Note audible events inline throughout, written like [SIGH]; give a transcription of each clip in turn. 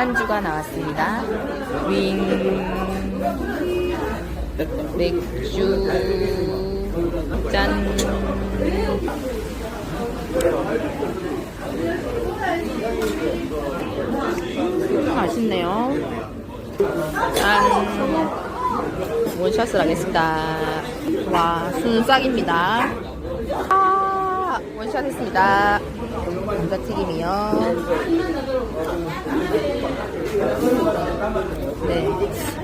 안주가 나왔습니다. 윙 맥주 짠 맛있네요. 짠 원샷을 하겠습니다. 와 순삭입니다. 아 원샷 했습니다. 감자튀김이요. 네,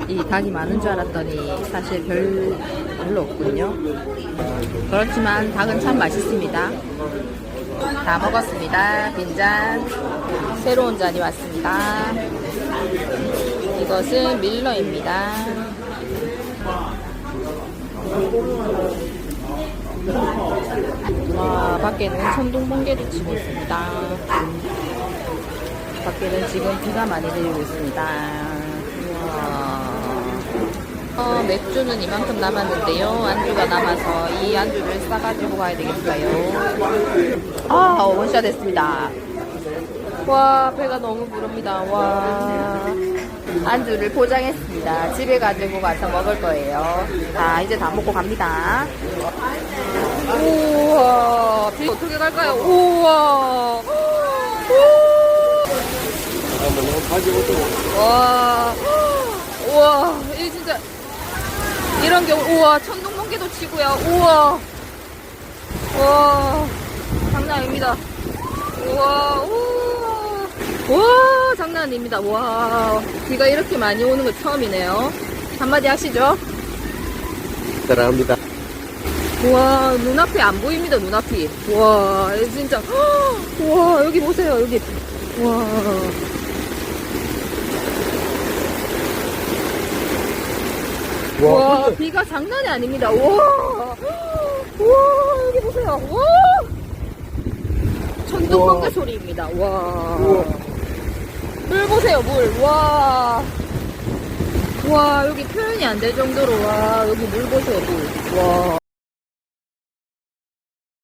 이 닭이 많은 줄 알았더니 사실 별, 별로 없군요. 그렇지만 닭은 참 맛있습니다. 다 먹었습니다. 빈잔. 새로운 잔이 왔습니다. 이것은 밀러입니다. 와, 밖에는 천둥 번개도 치고 있습니다. 밖에는 지금 비가 많이 내리고 있습니다. 우와. 어, 맥주는 이만큼 남았는데요. 안주가 남아서 이 안주를 싸가지고 가야 되겠어요. 아, 원샷 됐습니다. 와, 배가 너무 부릅니다. 와. 안주를 포장했습니다. 집에 가지고 가서 먹을 거예요. 자, 이제 다 먹고 갑니다. 우와, 비 어떻게 갈까요? 우와. 우 와, 우와, 이 진짜 이런 경우, 우와, 천둥 번개도 치고요. 우와, 와, 장난 아닙니다. 우와, 우와, 와, 장난 아닙니다. 와, 비가 이렇게 많이 오는 거 처음이네요. 한마디 하시죠. 사랑합니다. 우와, 눈앞이 안 보입니다, 눈앞이. 와, 진짜. [GASPS] 우와, 여기 보세요, 여기. 와. 와, 비가 장난이 아닙니다. 와. 와, 여기 보세요. 와. 천둥번개 우와. 소리입니다. 와. 우와. 물 보세요, 물. 와. 와, 여기 표현이 안 될 정도로, 와, 여기 물 보세요, 물. 와.